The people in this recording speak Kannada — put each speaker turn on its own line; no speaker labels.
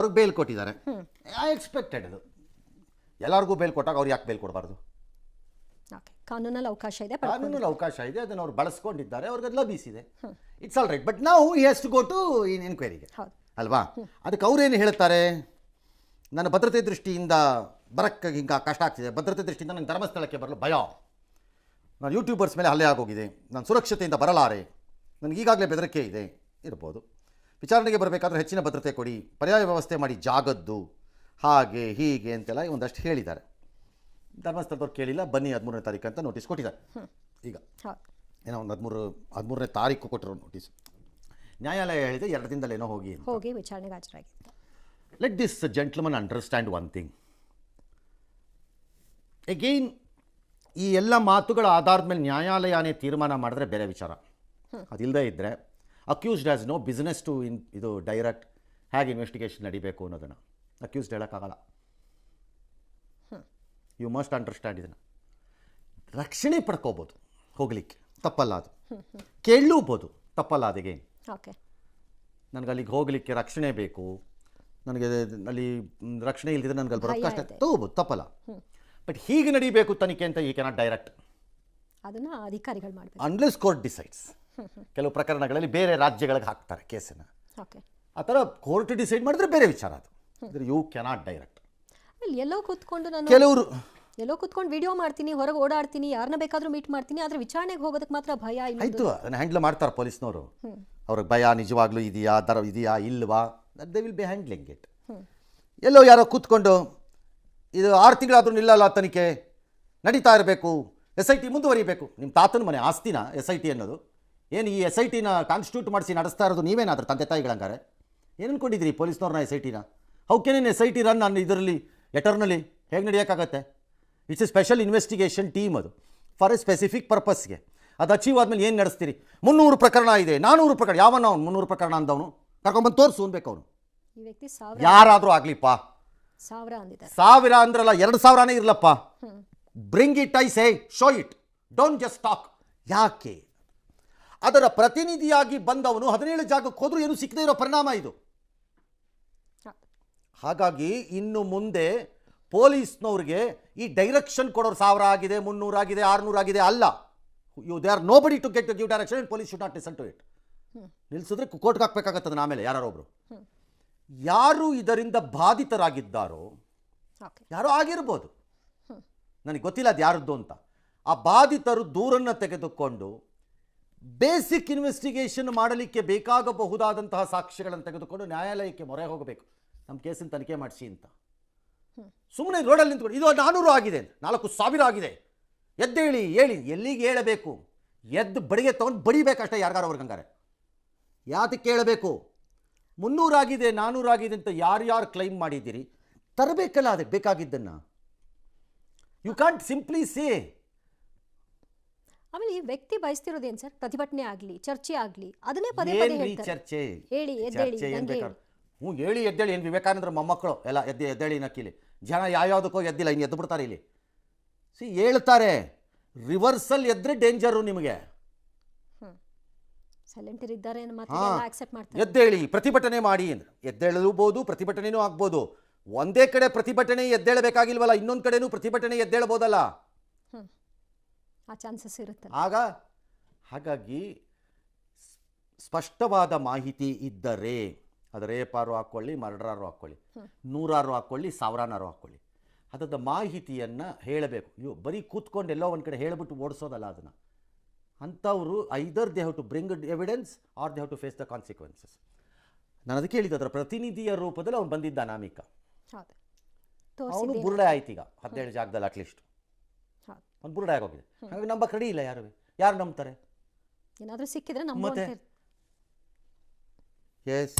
ಅವ್ರಿಗೆ ಬೇಲ್ ಕೊಟ್ಟಿದ್ದಾರೆ. ಐ ಎಕ್ಸ್ಪೆಕ್ಟೆಡ್ ಅದು. ಎಲ್ಲರಿಗೂ ಬೇಲ್ ಕೊಟ್ಟಾಗ ಅವ್ರು ಯಾಕೆ ಬೇಲ್ ಕೊಡಬಾರ್ದು?
ಕಾನೂನಲ್ಲಿ ಅವಕಾಶ ಇದೆ
ಕಾನೂನಲ್ಲಿ ಅವಕಾಶ ಇದೆ ಅದನ್ನು ಅವ್ರು ಬಳಸ್ಕೊಂಡಿದ್ದಾರೆ ಅವ್ರಿಗೆ ಅದು ಲಭಿಸಿದೆ. ಇಟ್ಸ್ ಆಲ್ ರೈಟ್ ಬಟ್ ನಾವು ಎಸ್ಟ್ ಗೋ ಟು ಇನ್ ಎನ್ಕ್ವೈರಿಗೆ ಅಲ್ವಾ? ಅದಕ್ಕೆ ಅವ್ರೇನು ಹೇಳ್ತಾರೆ? ನನ್ನ ಭದ್ರತೆ ದೃಷ್ಟಿಯಿಂದ ಬರಕ್ಕೆ ಹಿಂಗೆ ಕಷ್ಟ ಆಗ್ತಿದೆ. ಭದ್ರತೆ ದೃಷ್ಟಿಯಿಂದ ನನಗೆ ಧರ್ಮಸ್ಥಳಕ್ಕೆ ಬರಲು ಭಯ. ನಾನು ಯೂಟ್ಯೂಬರ್ಸ್ ಮೇಲೆ ಹಲ್ಲೆ ಆಗೋಗಿದೆ. ನಾನು ಸುರಕ್ಷತೆಯಿಂದ ಬರಲಾರೆ. ನನಗೆ ಈಗಾಗಲೇ ಬೆದರಿಕೆ ಇದೆ. ಇರ್ಬೋದು. ವಿಚಾರಣೆಗೆ ಬರಬೇಕಾದ್ರೆ ಹೆಚ್ಚಿನ ಭದ್ರತೆ ಕೊಡಿ ಪರ್ಯಾಯ ವ್ಯವಸ್ಥೆ ಮಾಡಿ ಜಾಗದ್ದು ಹಾಗೆ ಹೀಗೆ ಅಂತೆಲ್ಲ ಒಂದಷ್ಟು ಹೇಳಿದ್ದಾರೆ. ಧರ್ಮಸ್ಥಳದವ್ರು ಕೇಳಿಲ್ಲ ಬನ್ನಿ ಹದಿಮೂರನೇ ತಾರೀಕು ಅಂತ ನೋಟಿಸ್ ಕೊಟ್ಟಿದ್ದಾರೆ. ಈಗ ಏನೋ ಒಂದು ಹದಿಮೂರು ಹದಿಮೂರನೇ ತಾರೀಕು ಕೊಟ್ಟಿರೋ ನೋಟಿಸ್ ನ್ಯಾಯಾಲಯ ಹೇಳಿದೆ ಎರಡು ದಿನದಲ್ಲಿ ಏನೋ ಹೋಗಿ
ಹೋಗಿ ವಿಚಾರಣೆಗೆ ಹಾಜರಾಗಿ
let this gentleman understand one thing again ಈ ಎಲ್ಲ ಮಾತುಗಳ ಆಧಾರದ ಮೇಲೆ ನ್ಯಾಯಾಲಯನೇ ತೀರ್ಮಾನ ಮಾಡಿದ್ರೆ ಬೇರೆ ವಿಚಾರ. ಅದಿಲ್ಲದೆ ಇದ್ದರೆ accused as no business to in ಇದು ಡೈರೆಕ್ಟ್ ಹೇಗೆ ಇನ್ವೆಸ್ಟಿಗೇಷನ್ ನಡಿಬೇಕು ಅನ್ನೋದನ್ನು. ಅಕ್ಯೂಸ್ಡ್ ಹೇಳೋಕ್ಕಾಗಲ್ಲ ಯು ಮಸ್ಟ್ ಅಂಡರ್ಸ್ಟ್ಯಾಂಡ್ ಇದನ್ನು. ರಕ್ಷಣೆ ಪಡ್ಕೋಬೋದು ಹೋಗಲಿಕ್ಕೆ. ತಪ್ಪಲ್ಲ ಅದು. ಕೇಳಲೂಬೋದು ತಪ್ಪಲ್ಲ ಅದಕ್ಕೆ
ಓಕೆ
ನನಗೆ ಅಲ್ಲಿಗೆ ಹೋಗಲಿಕ್ಕೆ ರಕ್ಷಣೆ ಬೇಕು. ನನಗೆ ಅಲ್ಲಿ ರಕ್ಷಣೆ ಇಲ್ದಿದ್ರೆ ನನಗೆ ಅಲ್ಲಿ ಬರೋದು ಕಷ್ಟ. ತಗೋಬೋದು ತಪ್ಪಲ್ಲ. ಬಟ್ ಹೀಗೆ ನಡಿಬೇಕು ತನಿಖೆ ಅಂತ ಈ ಕೆನಾಟ್ ಡೈರೆಕ್ಟ್
ಅದನ್ನು ಅಧಿಕಾರಿಗಳು ಮಾಡ್ತಾರೆ
ಅನ್ಲೆಸ್ ಕೋರ್ಟ್ ಡಿಸೈಡ್ಸ್ ಕೆಲವು ಪ್ರಕರಣಗಳಲ್ಲಿ ಬೇರೆ ರಾಜ್ಯಗಳಿಗೆ ಹಾಕ್ತಾರೆ ಕೇಸನ್ನು.
ಓಕೆ.
ಆ ಥರ ಕೋರ್ಟ್ ಡಿಸೈಡ್ ಮಾಡಿದ್ರೆ ಬೇರೆ ವಿಚಾರ ಅದು. ಅಂದರೆ ಯು ಕೆನಾಟ್ ಡೈರೆಕ್ಟ್.
ಎಲ್ಲೋ ಕೂತ್ಕೊಂಡು ನಾನು
ಕೆಲವರು
ಎಲ್ಲೋ ಕೂತ್ಕೊಂಡು ವಿಡಿಯೋ ಮಾಡ್ತೀನಿ ಹೊರಗೆ ಓಡಾಡ್ತೀನಿ ಯಾರನ್ನ ಬೇಕಾದರೂ ಮೀಟ್ ಮಾಡ್ತೀನಿ ಆದ್ರೆ ವಿಚಾರಣೆಗೆ ಹೋಗೋದಕ್ಕೆ ಮಾತ್ರ ಭಯ ಇಲ್ಲ.
ಆಯಿತು ಅದನ್ನು ಹ್ಯಾಂಡಲ್ ಮಾಡ್ತಾರೆ ಪೊಲೀಸ್ನವರು. ಅವ್ರಿಗೆ ಭಯ ನಿಜವಾಗ್ಲೂ ಇದೆಯಾ ದರ ಇದೆಯಾ ಇಲ್ವಾ? They will be handling it ಎಲ್ಲೋ ಯಾರೋ ಕೂತ್ಕೊಂಡು ಇದು ಆರು ತಿಂಗಳಾದ್ರೂ ನಿಲ್ಲಲ್ಲ ತನಿಖೆ ನಡೀತಾ ಇರಬೇಕು ಎಸ್ ಐ ಟಿ ಮುಂದುವರಿಬೇಕು. ನಿಮ್ಮ ತಾತನ ಮನೆ ಆಸ್ತಿನ ಎಸ್ ಐ ಟಿ ಅನ್ನೋದು? ಏನು ಈ ಎಸ್ ಐ ಟಿನ ಕಾನ್ಸ್ಟಿಟ್ಯೂಟ್ ಮಾಡಿಸಿ ನಡೆಸ್ತಾ ಇರೋದು ನೀವೇನಾದ್ರೂ ತಂದೆ ತಾಯಿಗಳಂಗಾರೆ ಏನು ಅನ್ಕೊಂಡಿದ್ದೀರಿ ಪೊಲೀಸ್ನವ್ರನ್ನ ಎಸ್ ಐ ಟಿನ ಹೌಕೇನೇನು ಎಸ್ ಐ ಟಿ ರನ್ ನಾನು ಇದರಲ್ಲಿ ಎಟರ್ನಲಿ ಹೇಗೆ ನಡೆಯೋಕ್ಕಾಗತ್ತೆ it's a special investigation team ಅದು. ಫಾರ್ ಎ ಸ್ಪೆಸಿಫಿಕ್ ಪರ್ಪಸ್ಗೆ ಅದು ಅಚೀವ್ ಆದಮೇಲೆ ಏನು ನಡೆಸ್ತೀರಿ? ಮುನ್ನೂರು ಪ್ರಕರಣ ಇದೆ ನಾನೂರು ಪ್ರಕರಣ. ಯಾವನ ಅವ್ನು? ಮುನ್ನೂರು ಪ್ರಕರಣ ಅಂದವನು? ಕರ್ಕೊಂಬಂದು ತೋರಿಸು ಅನ್ಬೇಕು ಅವನು? ಯಾರಾದರೂ ಆಗಲಿಪ್ಪ.
ಸಾವಿರ
ಅಂದ್ರಲ್ಲ ಎರಡು ಸಾವಿರನೇ ಇರಲಪ್ಪ. Bring it I say show it don't just talk ಯಾಕೆ? ಅದರ ಪ್ರತಿನಿಧಿಯಾಗಿ ಬಂದವನು ಹದಿನೇಳು ಜಾಗಕ್ಕೆ ಹೋದರೂ ಏನು ಸಿಕ್ಕದೇ ಇರೋ ಪರಿಣಾಮ ಇದು. ಹಾಗಾಗಿ ಇನ್ನು ಮುಂದೆ ಪೊಲೀಸ್ನವ್ರಿಗೆ ಈ ಡೈರೆಕ್ಷನ್ ಕೊಡೋರು ಸಾವಿರ ಆಗಿದೆ ಮುನ್ನೂರು ಆಗಿದೆ ಆರುನೂರು ಆಗಿದೆ ಅಲ್ಲ. You they are nobody to get to give direction police should not listen to it ನಿಲ್ಲಿಸಿದ್ರೆ ಕೋರ್ಟ್ಗೆ ಹಾಕ್ಬೇಕಾಗತ್ತೆ ಅದನ್ನ ಆಮೇಲೆ ಯಾರೋ ಒಬ್ರು ಯಾರು ಇದರಿಂದ ಬಾಧಿತರಾಗಿದ್ದಾರೋ ಯಾರೋ ಆಗಿರ್ಬೋದು. ನನಗೆ ಗೊತ್ತಿಲ್ಲ ಅದು ಯಾರದ್ದು ಅಂತ. ಆ ಬಾಧಿತರು ದೂರನ್ನು ತೆಗೆದುಕೊಂಡು ಬೇಸಿಕ್ ಇನ್ವೆಸ್ಟಿಗೇಷನ್ ಮಾಡಲಿಕ್ಕೆ ಬೇಕಾಗಬಹುದಾದಂತಹ ಸಾಕ್ಷ್ಯಗಳನ್ನು ತೆಗೆದುಕೊಂಡು ನ್ಯಾಯಾಲಯಕ್ಕೆ ಮೊರೆ ಹೋಗಬೇಕು. ನಮ್ಮ ಕೇಸಿನ ತನಿಖೆ ಮಾಡಿಸಿ ಅಂತ. ಸುಮ್ಮನೆ ರೋಡಲ್ಲಿ ನಿಂತ್ಕೊಂಡು, ಇದು ನಾನ್ನೂರು ಆಗಿದೆ, ನಾಲ್ಕು ಸಾವಿರ ಆಗಿದೆ. ಎದ್ದೇಳಿ ಹೇಳಿ ಎಲ್ಲಿಗೆ ಹೇಳಬೇಕು? ಎದ್ದು ಬಡಿಗೆ ತೊಗೊಂಡು ಬಡಿಬೇಕಷ್ಟೇ ಯಾರಿಗಾರು ಅವ್ರಿಗೆ ಹಂಗಾರೆ. ಯಾತಕ್ಕೆ ಕೇಳಬೇಕು ಮುನ್ನೂರಾಗಿದೆ ನಾನ್ನೂರಾಗಿದೆ ಅಂತ ಯಾರ್ಯಾರು ಕ್ಲೈಮ್ ಮಾಡಿದ್ದೀರಿ? ತರಬೇಕಲ್ಲ, ಅದಕ್ಕೆ ಬೇಕಾಗಿದ್ದನ್ನು. ಯು ಕ್ಯಾಂಟ್ ಸಿಂಪ್ಲಿ ಸೇ
ಆಮೇಲೆ ಈ ವ್ಯಕ್ತಿ ಬಯಸ್ತಿರೋದೇನ್ ಸರ್? ಪ್ರತಿಭಟನೆ ಆಗ್ಲಿ ಚರ್ಚೆ ಆಗ್ಲಿ ಅದನ್ನೇ ಪದೇ ಪದೇ
ಏನ್ರಿ
ಹೇಳ್ತಾರೆ.
ಚರ್ಚೆ?
ಹೇಳಿ ಎದ್ದೇಳಿ
ಚರ್ಚೆ ಏನ್
ನಂಗೆ
ಬೇಕಾದ್ರೆ. ಹ್ಞೂ ಹೇಳಿ ಎದ್ದೇಳಿ. ಏನು ವಿವೇಕಾನಂದ್ರ ಮೊಮ್ಮಕ್ಕಳು? ಎಲ್ಲ ಎದ್ದೆ ಎದ್ದೇಳಿ ನಕ್ಕಿಲಿ. ಜನ ಯಾವ್ಯಾವುದಕ್ಕೋ ಎದ್ದಿಲ್ಲ ಹಿಂಗೆ ಎದ್ದು ಬಿಡ್ತಾರೆ ಇಲ್ಲಿ. ಸಿ ಹೇಳ್ತಾರೆ. ರಿವರ್ಸಲ್ ಎದ್ರೆ ಡೇಂಜರು ನಿಮಗೆ.
ಸೈಲೆಂಟ್ ಇದ್ದಾರೆ ಅನ್ನೋ
ಹಾ.
ಮಾತನ್ನೆಲ್ಲ ಆಕ್ಸೆಪ್ಟ್ ಮಾಡ್ತಾರೆ.
ಎದ್ದೇಳಿ ಪ್ರತಿಭಟನೆ ಮಾಡಿ ಅಂದ್ರೆ. ಎದ್ದೇಳಲೂಬೋದು ಪ್ರತಿಭಟನೆನೂ ಆಗ್ಬೋದು. ಒಂದೇ ಕಡೆ ಪ್ರತಿಭಟನೆ ಎದ್ದೇಳಬೇಕಾಗಿಲ್ವಲ್ಲ ಇನ್ನೊಂದು ಕಡೆನೂ ಪ್ರತಿಭಟನೆ ಎದ್ದೇಳಬಹುದಲ್ಲ
ಆ ಚಾನ್ಸಸ್ ಇರುತ್ತೆ
ಆಗ ಹಾಗಾಗಿ ಸ್ಪಷ್ಟವಾದ ಮಾಹಿತಿ ಇದ್ದರೆ ಅದು ರೇಪಾರು ಹಾಕ್ಕೊಳ್ಳಿ ಮರ್ಡ್ರಾರು ಹಾಕ್ಕೊಳ್ಳಿ ನೂರಾರು ಹಾಕ್ಕೊಳ್ಳಿ ಸಾವಿರಾರು ಹಾಕ್ಕೊಳ್ಳಿ. ಅದರ ಮಾಹಿತಿಯನ್ನು ಹೇಳಬೇಕು. ಇವು ಬರೀ ಕೂತ್ಕೊಂಡು ಎಲ್ಲೋ ಒಂದು ಕಡೆ ಹೇಳಿಬಿಟ್ಟು ಓಡಿಸೋದಲ್ಲ ಅದನ್ನು. ಅಂಥವರು either they have to bring evidence or they have to face the consequences ನಾನು ಅದಕ್ಕೆ ಹೇಳಿದ್ದು ಅದರ ಪ್ರತಿನಿಧಿಯ ರೂಪದಲ್ಲಿ ಅವ್ನು ಬಂದಿದ್ದ ನಾಮಿಕ
ಹೌದು.
ಅವನು ಬುರುಡೆ ಆಯ್ತು ಈಗ ಹದಿನೇಳು ಜಾಗದಲ್ಲಿ ಅಟ್ಲೀಸ್ಟ್ ಒಂದು ಬುರುಡೆ ಆಗೋಗಿದೆ. ಹಾಗಾಗಿ ನಂಬ ರೆಡಿ ಇಲ್ಲ ಯಾರು. ಯಾರು ನಂಬ್ತಾರೆ?
ಏನಾದರೂ ಸಿಕ್ಕಿದ್ರೆ ನಮ್ಮ?
ಎಸ್